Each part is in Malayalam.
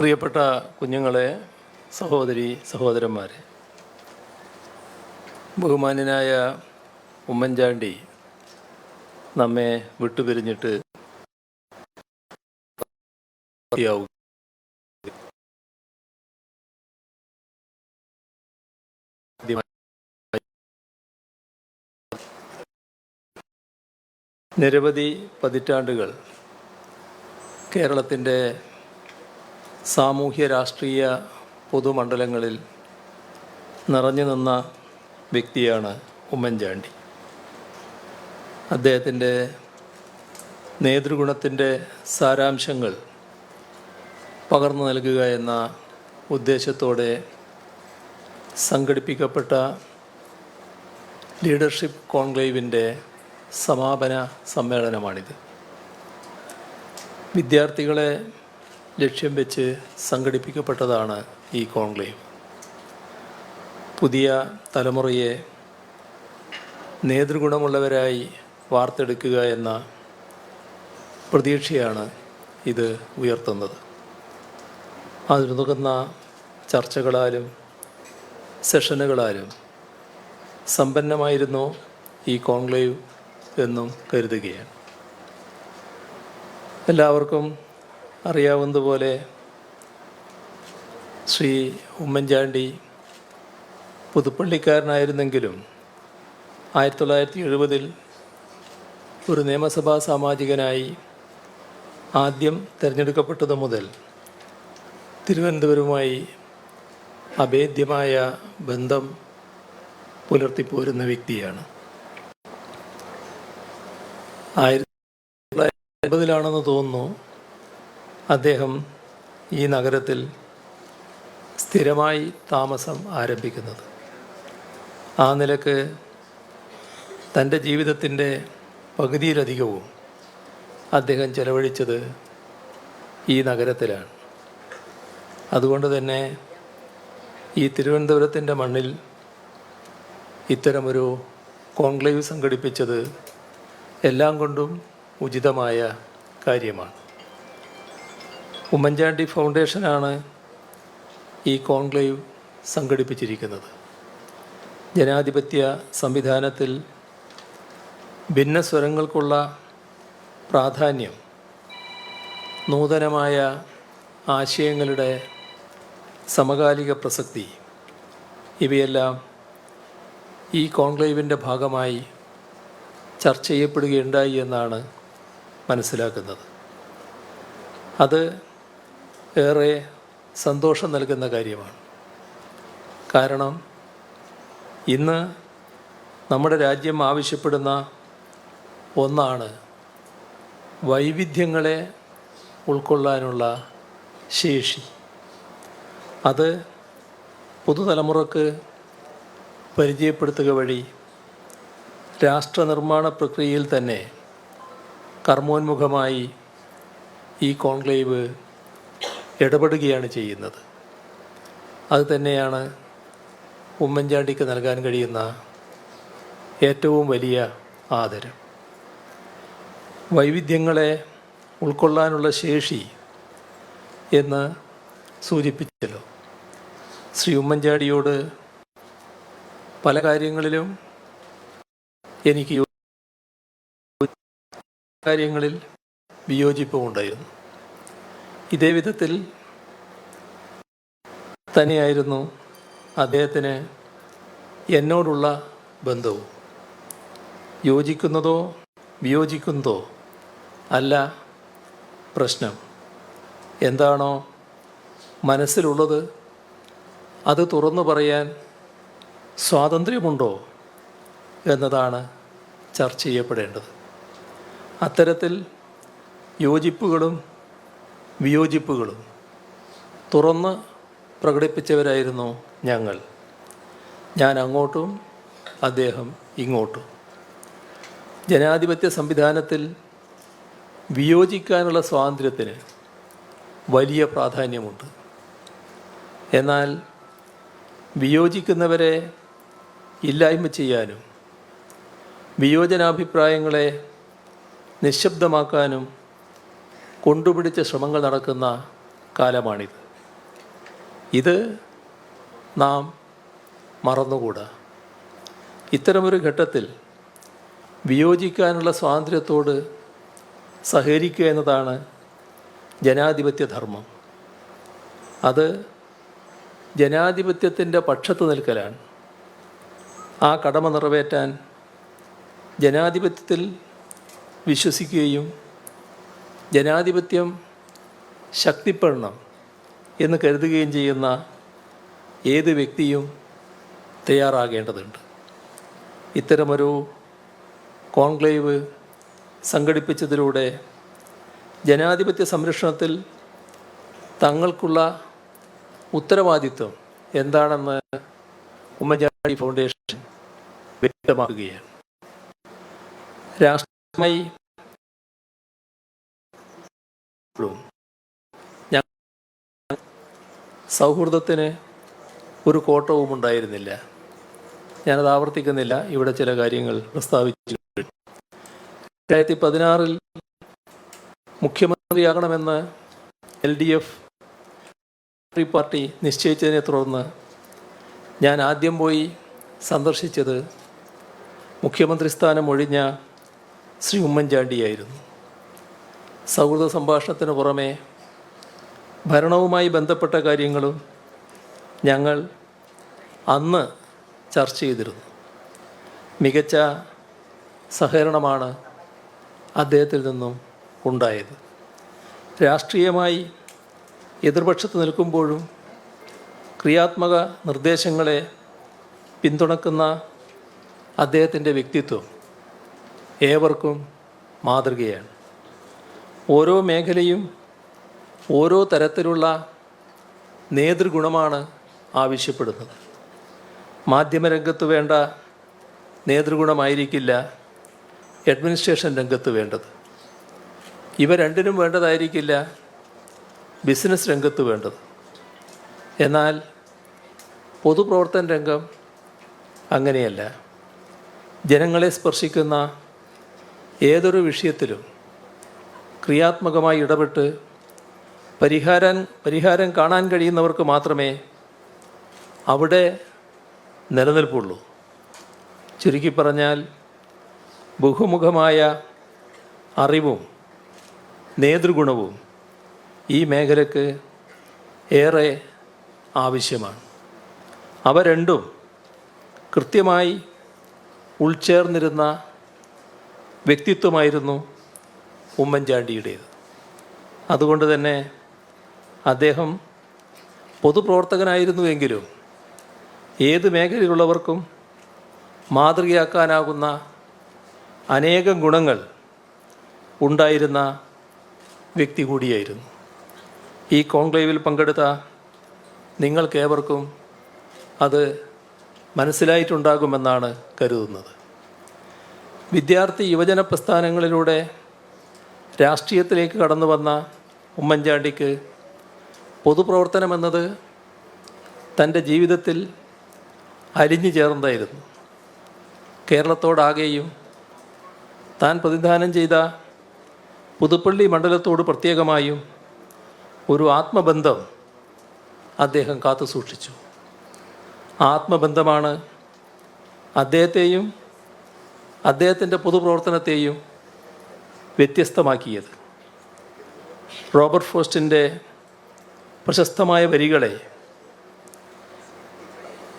പ്രിയപ്പെട്ട കുഞ്ഞുങ്ങളെ സഹോദരി സഹോദരന്മാരെ ബഹുമാന്യനായ ഉമ്മൻചാണ്ടി നമ്മെ വിട്ടുപിരിഞ്ഞിട്ട് നിരവധി പതിറ്റാണ്ടുകൾ കേരളത്തിന്റെ സാമൂഹ്യ രാഷ്ട്രീയ പൊതുമണ്ഡലങ്ങളിൽ നിറഞ്ഞു നിന്ന വ്യക്തിയാണ് ഉമ്മൻചാണ്ടി. അദ്ദേഹത്തിന്റെ നേതൃഗുണത്തിന്റെ സാരാംശങ്ങൾ പകർന്നു നൽകുക എന്ന ഉദ്ദേശത്തോടെ സംഘടിപ്പിക്കപ്പെട്ട ലീഡർഷിപ്പ് കോൺക്ലേവിന്റെ സമാപന സമ്മേളനമാണിത്. വിദ്യാർത്ഥികളെ ലക്ഷ്യം വെച്ച് സംഘടിപ്പിക്കപ്പെട്ടതാണ് ഈ കോൺക്ലേവ്. പുതിയ തലമുറയെ നേതൃഗുണമുള്ളവരായി വാർത്തെടുക്കുക എന്ന പ്രതീക്ഷയാണ് ഇത് ഉയർത്തുന്നത്. അതിനുതകുന്ന ചർച്ചകളാലും സെഷനുകളാലും സമ്പന്നമായിരുന്നു ഈ കോൺക്ലേവ് എന്നും കരുതുകയാണ്. എല്ലാവർക്കും അറിയാവുന്നതുപോലെ ശ്രീ ഉമ്മൻചാണ്ടി പുതുപ്പള്ളിക്കാരനായിരുന്നെങ്കിലും ആയിരത്തി തൊള്ളായിരത്തി എഴുപതിൽ ഒരു നിയമസഭാ സാമാജികനായി ആദ്യം തിരഞ്ഞെടുക്കപ്പെട്ടത് മുതൽ തിരുവനന്തപുരവുമായി അഭേദ്യമായ ബന്ധം പുലർത്തിപ്പോരുന്ന വ്യക്തിയാണ്. ആയിരത്തി തൊള്ളായിരത്തി എൺപതിലാണെന്ന് തോന്നുന്നു അദ്ദേഹം ഈ നഗരത്തിൽ സ്ഥിരമായി താമസം ആരംഭിക്കുന്നത്. ആ നിലയ്ക്ക് തന്റെ ജീവിതത്തിന്റെ പകുതിയിലധികവും അദ്ദേഹം ചെലവഴിച്ചത് ഈ നഗരത്തിലാണ്. അതുകൊണ്ട് തന്നെ ഈ തിരുവനന്തപുരത്തിന്റെ മണ്ണിൽ ഇത്തരമൊരു കോൺക്ലേവ് സംഘടിപ്പിച്ചത് എല്ലാം കൊണ്ടും ഉചിതമായ കാര്യമാണ്. ഉമ്മൻചാണ്ടി ഫൗണ്ടേഷനാണ് ഈ കോൺക്ലേവ് സംഘടിപ്പിച്ചിരിക്കുന്നത്. ജനാധിപത്യ സംവിധാനത്തിൽ ഭിന്നസ്വരങ്ങൾക്കുള്ള പ്രാധാന്യം നൂതനമായ ആശയങ്ങളുടെ സമകാലിക പ്രസക്തി ഇവയെല്ലാം ഈ കോൺക്ലേവിന്റെ ഭാഗമായി ചർച്ച ചെയ്യപ്പെടുകയുണ്ടായി എന്നാണ് മനസ്സിലാക്കുന്നത്. അത് ഏറെ സന്തോഷം നൽകുന്ന കാര്യമാണ്. കാരണം ഇന്ന് നമ്മുടെ രാജ്യം ആവശ്യപ്പെടുന്ന ഒന്നാണ് വൈവിധ്യങ്ങളെ ഉൾക്കൊള്ളാനുള്ള ശേഷി. അത് പുതുതലമുറക്ക് പരിചയപ്പെടുത്തുക വഴി രാഷ്ട്രനിർമ്മാണ പ്രക്രിയയിൽ തന്നെ കർമ്മോന്മുഖമായി ഈ കോൺക്ലേവ് ഇടപെടുകയാണ് ചെയ്യുന്നത്. അത് തന്നെയാണ് ഉമ്മൻചാണ്ടിക്ക് നൽകാൻ കഴിയുന്ന ഏറ്റവും വലിയ ആദരം. വൈവിധ്യങ്ങളെ ഉൾക്കൊള്ളാനുള്ള ശേഷി എന്ന് സൂചിപ്പിച്ചല്ലോ. ശ്രീ ഉമ്മൻചാണ്ടിയോട് പല കാര്യങ്ങളിലും എനിക്ക് കാര്യങ്ങളിൽ വിയോജിപ്പുമുണ്ടായിരുന്നു. ഇതേ വിധത്തിൽ തന്നെയായിരുന്നു അദ്ദേഹത്തിന് എന്നോടുള്ള ബന്ധവും. യോജിക്കുന്നതോ വിയോജിക്കുന്നതോ അല്ല പ്രശ്നം. എന്താണോ മനസ്സിലുള്ളത് അത് തുറന്നു പറയാൻ സ്വാതന്ത്ര്യമുണ്ടോ എന്നതാണ് ചർച്ച ചെയ്യപ്പെടേണ്ടത്. അത്തരത്തിൽ യോജിപ്പുകളും വിയോജിപ്പുകളും തുറന്ന് പ്രകടിപ്പിച്ചവരായിരുന്നു ഞങ്ങൾ. ഞാൻ അങ്ങോട്ടും അദ്ദേഹം ഇങ്ങോട്ടും. ജനാധിപത്യ സംവിധാനത്തിൽ വിയോജിക്കാനുള്ള സ്വാതന്ത്ര്യത്തിന് വലിയ പ്രാധാന്യമുണ്ട്. എന്നാൽ വിയോജിക്കുന്നവരെ ഇല്ലായ്മ ചെയ്യാനും വിയോജനാഭിപ്രായങ്ങളെ നിശബ്ദമാക്കാനും കൊണ്ടുപിടിച്ച ശ്രമങ്ങൾ നടക്കുന്ന കാലമാണിത്. ഇത് നാം മറന്നുകൂടാ. ഇത്തരമൊരു ഘട്ടത്തിൽ വിയോജിക്കാനുള്ള സ്വാതന്ത്ര്യത്തോട് സഹകരിക്കുക എന്നതാണ് ജനാധിപത്യ ധർമ്മം. അത് ജനാധിപത്യത്തിന്റെ പക്ഷത്ത് നിൽക്കലാണ്. ആ കടമ നിറവേറ്റാൻ ജനാധിപത്യത്തിൽ വിശ്വസിക്കുകയും ജനാധിപത്യം ശക്തിപ്പെടണം എന്ന് കരുതുകയും ചെയ്യുന്ന ഏത് വ്യക്തിയും തയ്യാറാകേണ്ടതുണ്ട്. ഇത്തരമൊരു കോൺക്ലേവ് സംഘടിപ്പിച്ചതിലൂടെ ജനാധിപത്യ സംരക്ഷണത്തിൽ തങ്ങൾക്കുള്ള ഉത്തരവാദിത്വം എന്താണെന്ന് ഉമ്മൻചാണ്ടി ഫൗണ്ടേഷൻ വ്യക്തമാക്കുകയാണ്. രാഷ്ട്രീയമായി ഞ- സൗഹൃദത്തിന് ഒരു കോട്ടവും ഉണ്ടായിരുന്നില്ല. ഞാനത് ആവർത്തിക്കുന്നില്ല. ഇവിടെ ചില കാര്യങ്ങൾ പ്രസ്താവിച്ചു രണ്ടായിരത്തി പതിനാറിൽ മുഖ്യമന്ത്രിയാകണമെന്ന് എൽ ഡി എഫ് പാർട്ടി നിശ്ചയിച്ചതിനെ തുടർന്ന് ഞാൻ ആദ്യം പോയി സന്ദർശിച്ചത് മുഖ്യമന്ത്രി സ്ഥാനം ഒഴിഞ്ഞ ശ്രീ ഉമ്മൻചാണ്ടിയായിരുന്നു. സൗഹൃദ സംഭാഷണത്തിന് പുറമെ ഭരണവുമായി ബന്ധപ്പെട്ട കാര്യങ്ങളും ഞങ്ങൾ അന്ന് ചർച്ച ചെയ്തിരുന്നു. മികച്ച സഹകരണമാണ് അദ്ദേഹത്തിൽ നിന്നും ഉണ്ടായത്. രാഷ്ട്രീയമായി എതിർപക്ഷത്ത് നിൽക്കുമ്പോഴും ക്രിയാത്മക നിർദ്ദേശങ്ങളെ പിന്തുണക്കുന്ന അദ്ദേഹത്തിന്റെ വ്യക്തിത്വം ഏവർക്കും മാതൃകയാണ്. ഓരോ മേഖലയും ഓരോ തരത്തിലുള്ള നേതൃഗുണമാണ് ആവശ്യപ്പെടുന്നത്. മാധ്യമരംഗത്ത് വേണ്ട നേതൃഗുണമായിരിക്കില്ല അഡ്മിനിസ്ട്രേഷൻ രംഗത്ത് വേണ്ടത്. ഇവ രണ്ടിനും വേണ്ടതായിരിക്കില്ല ബിസിനസ് രംഗത്ത് വേണ്ടത്. എന്നാൽ പൊതുപ്രവർത്തന രംഗം അങ്ങനെയല്ല. ജനങ്ങളെ സ്പർശിക്കുന്ന ഏതൊരു വിഷയത്തിലും ക്രിയാത്മകമായി ഇടപെട്ട് പരിഹാരം പരിഹാരം കാണാൻ കഴിയുന്നവർക്ക് മാത്രമേ അവിടെ നിലനിൽപ്പുള്ളൂ. ചുരുക്കി പറഞ്ഞാൽ ബഹുമുഖമായ അറിവും നേതൃഗുണവും ഈ മേഖലയ്ക്ക് ഏറെ ആവശ്യമാണ്. അവ രണ്ടും കൃത്യമായി ഉൾച്ചേർന്നിരുന്ന വ്യക്തിത്വമായിരുന്നു. ഉമ്മൻചാണ്ടിയുടേത്. അതുകൊണ്ട് തന്നെ അദ്ദേഹം പൊതുപ്രവർത്തകനായിരുന്നുവെങ്കിലും ഏത് മേഖലയിലുള്ളവർക്കും മാതൃകയാക്കാനാകുന്ന അനേകം ഗുണങ്ങൾ ഉണ്ടായിരുന്ന വ്യക്തി കൂടിയായിരുന്നു. ഈ കോൺക്ലേവിൽ പങ്കെടുത്ത നിങ്ങൾക്കേവർക്കും അത് മനസ്സിലായിട്ടുണ്ടാകുമെന്നാണ് കരുതുന്നത്. വിദ്യാർത്ഥി യുവജന പ്രസ്ഥാനങ്ങളിലൂടെ രാഷ്ട്രീയത്തിലേക്ക് കടന്നു വന്ന ഉമ്മൻചാണ്ടിക്ക് പൊതുപ്രവർത്തനമെന്നത് തന്റെ ജീവിതത്തിൽ അലിഞ്ഞു ചേർന്നതായിരുന്നു. കേരളത്തോടാകെയും താൻ പ്രതിദാനം ചെയ്ത പുതുപ്പള്ളി മണ്ഡലത്തോട് പ്രത്യേകമായും ഒരു ആത്മബന്ധം അദ്ദേഹം കാത്തു സൂക്ഷിച്ചു. ആത്മബന്ധമാണ് അദ്ദേഹത്തെയും അദ്ദേഹത്തിന്റെ പൊതുപ്രവർത്തനത്തെയും വ്യത്യസ്തമാക്കിയത്. റോബർട്ട് ഫോസ്റ്റിന്റെ പ്രശസ്തമായ വരികളെ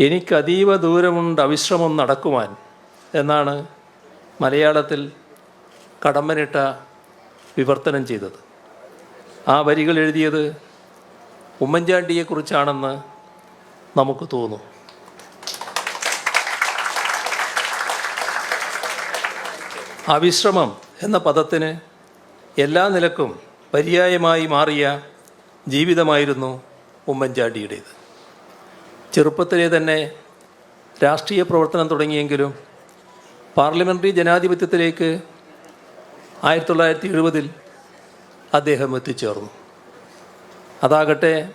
എനിക്കതീവ ദൂരമുണ്ട് അവിശ്രമം നടക്കുവാൻ എന്നാണ് മലയാളത്തിൽ കടമ്പനിട്ട വിവർത്തനം ചെയ്തത്. ആ വരികൾ എഴുതിയത് ഉമ്മൻചാണ്ടിയെക്കുറിച്ചാണെന്ന് നമുക്ക് തോന്നും. അവിശ്രമം എന്ന പദത്തിന് എല്ലാ നിലക്കും പര്യായമായി മാറിയ ജീവിതമായിരുന്നു ഉമ്മൻചാണ്ടിയുടേത്. ചെറുപ്പത്തിലെ തന്നെ രാഷ്ട്രീയ പ്രവർത്തനം തുടങ്ങിയെങ്കിലും പാർലമെന്ററി ജനാധിപത്യത്തിലേക്ക് ആയിരത്തി തൊള്ളായിരത്തി എഴുപതിൽ അദ്ദേഹം എത്തിച്ചേർന്നു. അതാകട്ടെ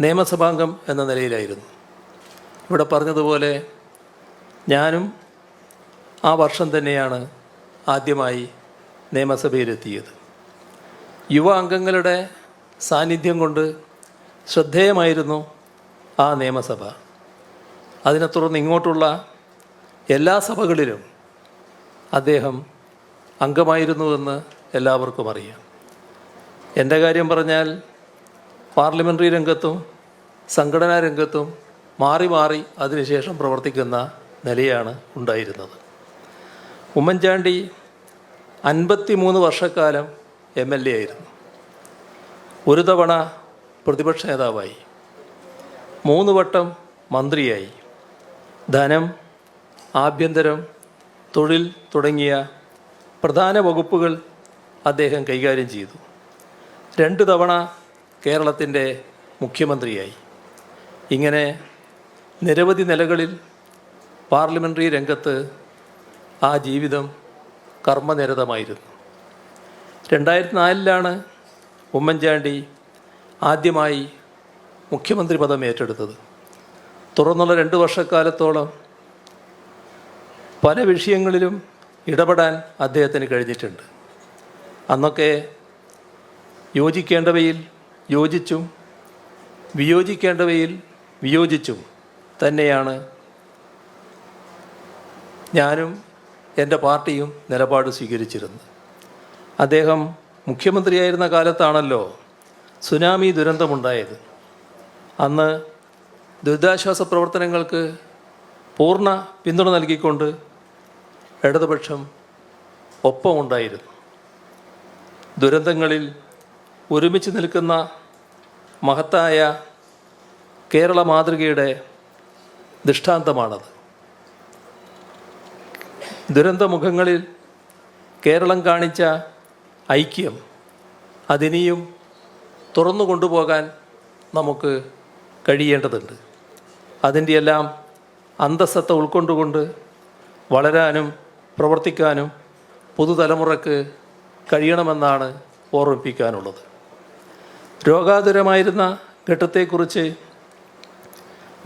നിയമസഭാംഗം എന്ന നിലയിലായിരുന്നു. ഇവിടെ പറഞ്ഞതുപോലെ ഞാനും ആ വർഷം തന്നെയാണ് ആദ്യമായി നിയമസഭയിലെത്തിയത്. യുവ അംഗങ്ങളുടെ സാന്നിധ്യം കൊണ്ട് ശ്രദ്ധേയമായിരുന്നു ആ നിയമസഭ. അതിനെ തുടർന്ന് ഇങ്ങോട്ടുള്ള എല്ലാ സഭകളിലും അദ്ദേഹം അംഗമായിരുന്നുവെന്ന് എല്ലാവർക്കും അറിയാം. എന്റെ കാര്യം പറഞ്ഞാൽ പാർലമെന്ററി രംഗത്തും സംഘടനാ രംഗത്തും മാറി മാറി അതിനുശേഷം പ്രവർത്തിക്കുന്ന നിലയാണ് ഉണ്ടായിരുന്നത്. ഉമ്മൻചാണ്ടി അൻപത്തി മൂന്ന് വർഷക്കാലം എം എൽ എ ആയിരുന്നു. ഒരു തവണ പ്രതിപക്ഷ നേതാവായി. മൂന്ന് വട്ടം മന്ത്രിയായി. ധനം ആഭ്യന്തരം തൊഴിൽ തുടങ്ങിയ പ്രധാന വകുപ്പുകൾ അദ്ദേഹം കൈകാര്യം ചെയ്തു. രണ്ട് തവണ കേരളത്തിന്റെ മുഖ്യമന്ത്രിയായി. ഇങ്ങനെ നിരവധി നിലകളിൽ പാർലമെന്ററി രംഗത്ത് ആ ജീവിതം കർമ്മനിരതമായിരുന്നു. രണ്ടായിരത്തി നാലിലാണ് ഉമ്മൻചാണ്ടി ആദ്യമായി മുഖ്യമന്ത്രി പദം ഏറ്റെടുത്തത്. തുടർന്നുള്ള രണ്ട് വർഷക്കാലത്തോളം പല വിഷയങ്ങളിലും ഇടപെടാൻ അദ്ദേഹത്തിന് കഴിഞ്ഞിട്ടുണ്ട്. അന്നൊക്കെ യോജിക്കേണ്ടവയിൽ യോജിച്ചും വിയോജിക്കേണ്ടവയിൽ വിയോജിച്ചും തന്നെയാണ് ഞാനും എന്റെ പാർട്ടിയും നിലപാട് സ്വീകരിച്ചിരുന്നു. അദ്ദേഹം മുഖ്യമന്ത്രിയായിരുന്ന കാലത്താണല്ലോ സുനാമി ദുരന്തമുണ്ടായത്. അന്ന് ദുരിതാശ്വാസ പ്രവർത്തനങ്ങൾക്ക് പൂർണ പിന്തുണ നൽകിക്കൊണ്ട് ഇടതുപക്ഷം ഒപ്പമുണ്ടായിരുന്നു. ദുരന്തങ്ങളിൽ ഒരുമിച്ച് നിൽക്കുന്ന മഹത്തായ കേരള മാതൃകയുടെ ദൃഷ്ടാന്തമാണത്. ദുരന്തമുഖങ്ങളിൽ കേരളം കാണിച്ച ഐക്യം അതിനിയും തുറന്നു കൊണ്ടുപോകാൻ നമുക്ക് കഴിയേണ്ടതുണ്ട്. അതിന്റെ എല്ലാം അന്തസ്സത്ത ഉൾക്കൊണ്ടുകൊണ്ട് വളരാനും പ്രവർത്തിക്കാനും പുതുതലമുറക്ക് കഴിയണമെന്നാണ് ഓർമ്മിപ്പിക്കാനുള്ളത്. രോഗാതുരമായിരുന്ന ഘട്ടത്തെക്കുറിച്ച്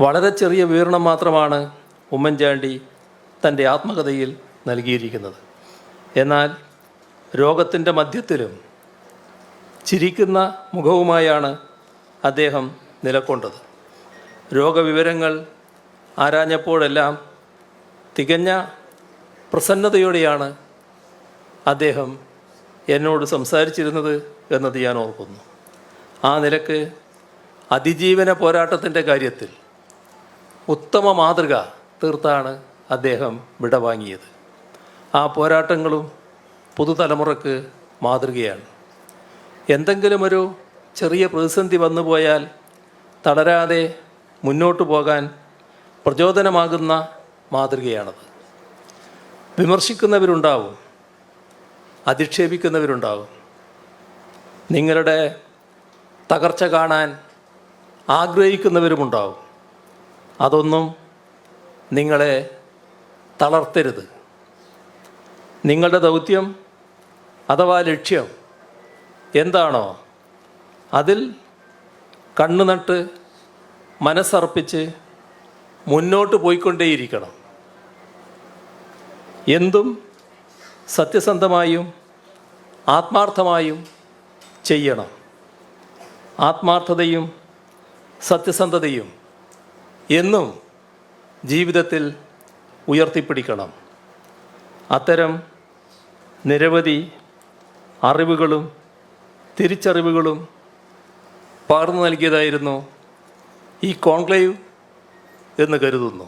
വളരെ ചെറിയ വിവരണം മാത്രമാണ് ഉമ്മൻചാണ്ടി തന്റെ ആത്മകഥയിൽ നൽകിയിരിക്കുന്നത്. എന്നാൽ രോഗത്തിന്റെ മധ്യത്തിലും ചിരിക്കുന്ന മുഖവുമായാണ് അദ്ദേഹം നിലക്കൊണ്ടത് രോഗവിവരങ്ങൾ ആരാഞ്ഞപ്പോഴെല്ലാം തികഞ്ഞ പ്രസന്നതയോടെയാണ് അദ്ദേഹം എന്നോട് സംസാരിച്ചിരുന്നത് എന്നത് ഞാൻ ഓർക്കുന്നു. ആ നിലയ്ക്ക് അതിജീവന പോരാട്ടത്തിന്റെ കാര്യത്തിൽ ഉത്തമ മാതൃക തീർത്താണ് അദ്ദേഹം വിടവാങ്ങിയത്. ആ പോരാട്ടങ്ങളും പുതുതലമുറക്ക് മാതൃകയാണ്. എന്തെങ്കിലും ഒരു ചെറിയ പ്രതിസന്ധി വന്നു പോയാൽ തളരാതെ മുന്നോട്ട് പോകാൻ പ്രചോദനമാകുന്ന മാതൃകയാണത്. വിമർശിക്കുന്നവരുണ്ടാവും അധിക്ഷേപിക്കുന്നവരുണ്ടാവും. നിങ്ങളുടെ തകർച്ച കാണാൻ ആഗ്രഹിക്കുന്നവരുമുണ്ടാവും. അതൊന്നും നിങ്ങളെ തളർത്തരുത്. നിങ്ങളുടെ ദൗത്യം അഥവാ ലക്ഷ്യം എന്താണോ അതിൽ കണ്ണുനട്ട് മനസ്സർപ്പിച്ച് മുന്നോട്ട് പോയിക്കൊണ്ടേയിരിക്കണം. എന്തും സത്യസന്ധമായും ആത്മാർത്ഥമായും ചെയ്യണം. ആത്മാർത്ഥതയും സത്യസന്ധതയും എന്നും ജീവിതത്തിൽ ഉയർത്തിപ്പിടിക്കണം. അത്തരം നിരവധി അറിവുകളും തിരിച്ചറിവുകളും പകർന്നു നൽകിയതായിരുന്നു ഈ കോൺക്ലേവ് എന്ന് കരുതുന്നു.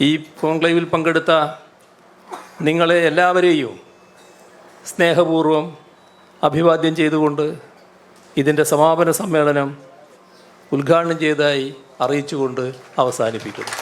ഈ കോൺക്ലേവിൽ പങ്കെടുത്ത നിങ്ങളെ എല്ലാവരെയും സ്നേഹപൂർവം അഭിവാദ്യം ചെയ്തുകൊണ്ട് ഇതിന്റെ സമാപന സമ്മേളനം ഉദ്ഘാടനം ചെയ്തതായി അറിയിച്ചുകൊണ്ട് അവസാനിപ്പിക്കുന്നു.